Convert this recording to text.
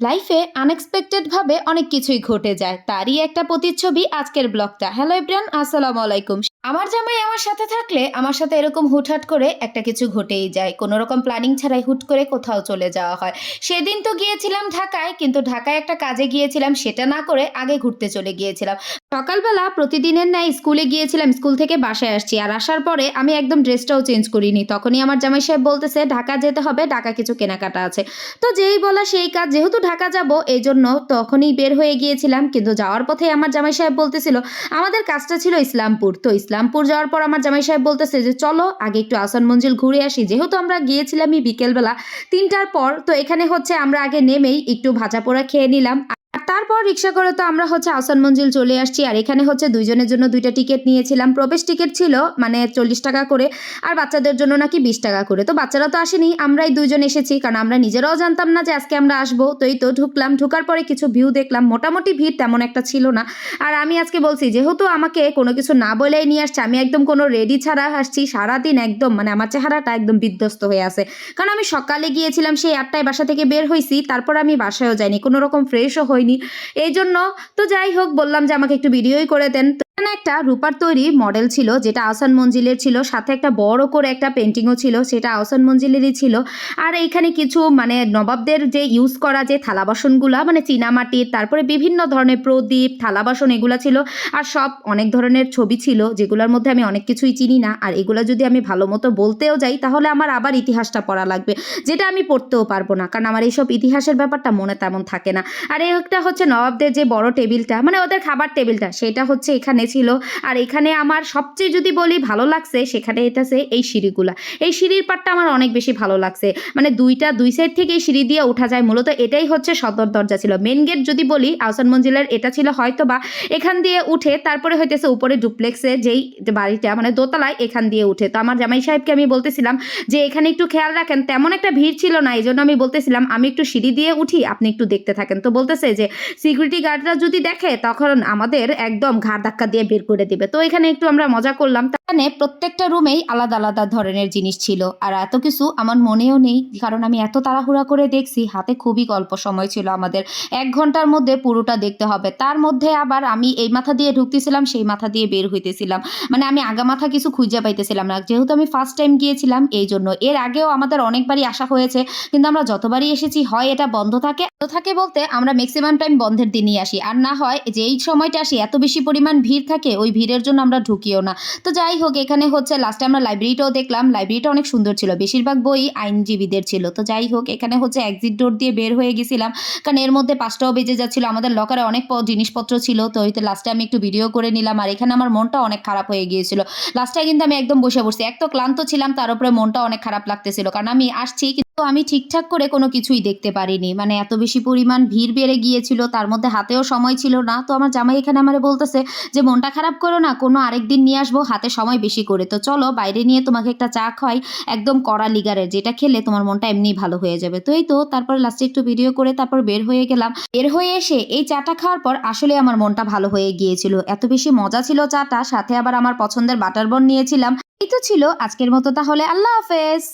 লাইফে আনএক্সপেক্টেডভাবে অনেক কিছুই ঘটে যায়। তারই একটা প্রতিচ্ছবি আজকের ব্লগটা। হ্যালো ইব্রান আসসালামু আলাইকুম। আমার জামাই আমার সাথে থাকলে আমার সাথে এরকম হুটহাট করে একটা কিছু ঘটেই যায়। কোনো রকম প্ল্যানিং ছাড়াই হুট করে কোথাও চলে যাওয়া হয়। সেদিন তো গিয়েছিলাম ঢাকায়, কিন্তু ঢাকায় একটা কাজে গিয়েছিলাম, সেটা না করে আগে ঘুরতে চলে গিয়েছিলাম। সকালবেলা প্রতিদিনের ন্যায় স্কুলে গিয়েছিলাম, স্কুল থেকে বাসায় আসছি। আর আসার পরে আমি একদম ড্রেসটাও চেঞ্জ করিনি। তখনই আমার জামাই সাহেব বলতেছে, ঢাকা যেতে হবে, ঢাকা কিছু কেনাকাটা আছে। তো যেই বলা সেই কাজ, যেহেতু ঢাকা যাব এই জন্য তখনই বের হয়ে গিয়েছিলাম। কিন্তু যাওয়ার পথে আমার জামাই সাহেব বলতেছিল, আমাদের কাজটা ছিল ইসলামপুর। তো ইসলামপুর যাওয়ার পর আমার জামাই সাহেব বলতেছে যে, চলো, আগে একটু আসান মঞ্জিল ঘুরে আসি। যেহেতু আমরা গিয়েছিলামই বিকেলবেলা, তিনটার পর তো এখানে হচ্ছে আমরা আগে নেমেই একটু ভাজা পোড়া খেয়ে নিলাম। তারপর রিক্সা করে তো আমরা হচ্ছে আসান মঞ্জিল চলে আসছি, আর এখানে হচ্ছে দুইজনের জন্য দুইটা টিকিট নিয়েছিলাম। প্রবেশ টিকিট ছিল মানে চল্লিশ টাকা করে, আর বাচ্চাদের জন্য নাকি বিশ টাকা করে। তো বাচ্চারা তো আসেনি, আমরাই দুইজন এসেছি, কারণ আমরা নিজেরাও জানতাম না যে আজকে আমরা আসব। তো এই তো ঢুকলাম, ঢুকার পরে কিছু ভিউ দেখলাম। মোটামুটি ভিড় তেমন একটা ছিল না। আর আমি আজকে বলছি, যেহেতু আমাকে কোনো কিছু না বলেই নিয়ে আসছে, আমি একদম কোনো রেডি ছাড়া আসছি, সারাদিন একদম মানে আমার চেহারাটা একদম বিধ্বস্ত হয়ে আছে। কারণ আমি সকালে গিয়েছিলাম, সেই আটটায় বাসা থেকে বের হয়েছি তারপর আমি বাসায়ও যাইনি, কোনো রকম ফ্রেশও হয়নি। এই জন্য তো যাই হোক বললাম যে আমাকে একটু ভিডিওই করে দেন। এখানে একটা রূপার তৈরি মডেল ছিল, যেটা আহসান মঞ্জিলের ছিল। সাথে একটা বড় করে একটা পেন্টিংও ছিল, সেটা আহসান মঞ্জিলেরই ছিল। আর এইখানে কিছু মানে নবাবদের যে ইউজ করা যে থালা বাসনগুলা মানে চীনামাটির তারপরে বিভিন্ন ধরনের প্রদীপ, থালা বাসন এগুলো ছিল। আর সব অনেক ধরনের ছবি ছিল, যেগুলোর মধ্যে আমি অনেক কিছুই চিনি না। আর এগুলো যদি আমি ভালো মতো বলতেও যাই, তাহলে আমার আবার ইতিহাসটা পড়া লাগবে, যেটা আমি পড়তেও পারব না। কারণ আমার এইসব ইতিহাসের ব্যাপারটা মনে তেমন থাকে না। আর একটা হচ্ছে নবাবদের যে বড় টেবিলটা মানে ওদের খাবার টেবিলটা, সেটা হচ্ছে এখানে ছিল। আর এখানে আমার সবচেয়ে যদি বলি ভালো লাগছে সেখানে এটাছে এই সিঁড়িগুলা। এই সিঁড়ির পাটটা আমার অনেক বেশি ভালো লাগছে। মানে দুইটা, দুই সাইড থেকে সিঁড়ি দিয়ে ওঠা যায়। মূলত এটাই হচ্ছে সদর দরজা ছিল। মেন গেট যদি বলি, আহসান মঞ্জিলের এটা ছিল হয়তো বা এখান দিয়ে উঠে তারপরে হইতেছে উপরে ডুপ্লেক্সে যেই বাড়িটা মানে দোতলায় এখান দিয়ে উঠে। তো আমার জামাই সাহেবকে আমি বলতেছিলাম যে, এখানে একটু খেয়াল রাখেন। তেমন একটা ভিড় ছিল না। এই জন্য আমি বলতেছিলাম, আমি একটু সিঁড়ি দিয়ে উঠি, আপনি একটু দেখতে থাকেন। তো বলতেছে যে সিকিউরিটি গার্ডরা যদি দেখে, তখন আমাদের একদম ঘাড় ধাক্কা দিয়ে বের করে দিবে। তো এখানে একটু আমরা মজা করলাম। এখানে প্রত্যেকটা রুমেই আলাদা আলাদা ধরনের জিনিস ছিল। আর এত কিছু আমার মনেও নেই, কারণ আমি এত তাড়াহুড়া করে দেখছি, হাতে খুবই অল্প সময় ছিল আমাদের। এক ঘণ্টার মধ্যে পুরোটা দেখতে হবে। তার মধ্যে আবার আমি এই মাথা দিয়ে ঢুকতেছিলাম, সেই মাথা দিয়ে বের হইতেছিলাম। মানে আমি আগা মাথা কিছু খুঁজে পাইতেছিলাম না। যেহেতু আমি ফার্স্ট টাইম গিয়েছিলাম, এই জন্য। এর আগেও আমাদের অনেকবারই আসা হয়েছে, কিন্তু আমরা যতবারই এসেছি, হয় এটা বন্ধ থাকে। থাকে বলতে আমরা ম্যাক্সিমাম টাইম বন্ধের দিনই আসি। আর না হয় যে এই সময়টা আসি, এত বেশি পরিমাণ ভিড় থাকে, ওই ভিড়ের জন্য আমরা ঢুকিও না। তো যাই হোক, এখানে হচ্ছে লাস্টে আমরা লাইব্রেরিটাও দেখলাম। লাইব্রেরিটা অনেক সুন্দর ছিল। বেশিরভাগ বই আইনজীবীদের ছিল। তো যাই হোক, এখানে হচ্ছে এক্সিট ডোর দিয়ে বের হয়ে গেছিলাম। কারণ এর মধ্যে পাঁচটাও বেজে যাচ্ছিল। আমাদের লকারে অনেক জিনিসপত্র ছিল। তো ওইতে লাস্টে আমি একটু ভিডিও করে নিলাম। আর এখানে আমার মনটা অনেক খারাপ হয়ে গিয়েছিল। লাস্টে কিন্তু আমি একদম বসে বসছি এক তো ক্লান্ত ছিলাম, তার উপরে মনটা অনেক খারাপ লাগতেছিল। কারণ আমি আসছি কিন্তু আমি ঠিকঠাক করে কোনো কিছুই দেখতে পারিনি। মানে এত বেশি পরিমাণ ভিড় বেড়ে গিয়েছিল, তার মধ্যে হাতেও সময় ছিল না। তো আমার জামাই এখানে আমারে বলতেছে যে, মনটা খারাপ করো না, কোনো আরেক দিন নিয়ে আসব, হাতে সময় বেশি করে। তো চলো, বাইরে নিয়ে তোমাকে একটা চা খাই একদম কড়া লিগারের, যেটা খেলে তোমার মনটা এমনি ভালো হয়ে যাবে। তো এই তো, তারপর লাস্টে একটু ভিডিও করে, তারপর বের হয়ে গেলাম। বের হয়ে এসে এই চাটা খাওয়ার পর আসলে আমার মনটা ভালো হয়ে গিয়েছিল। এত বেশি মজা ছিল চাটা, সাথে আবার আমার পছন্দের বাটার বন নিয়েছিলাম। এই তো ছিল আজকের মতো তাহলে, আল্লাহ হাফেজ!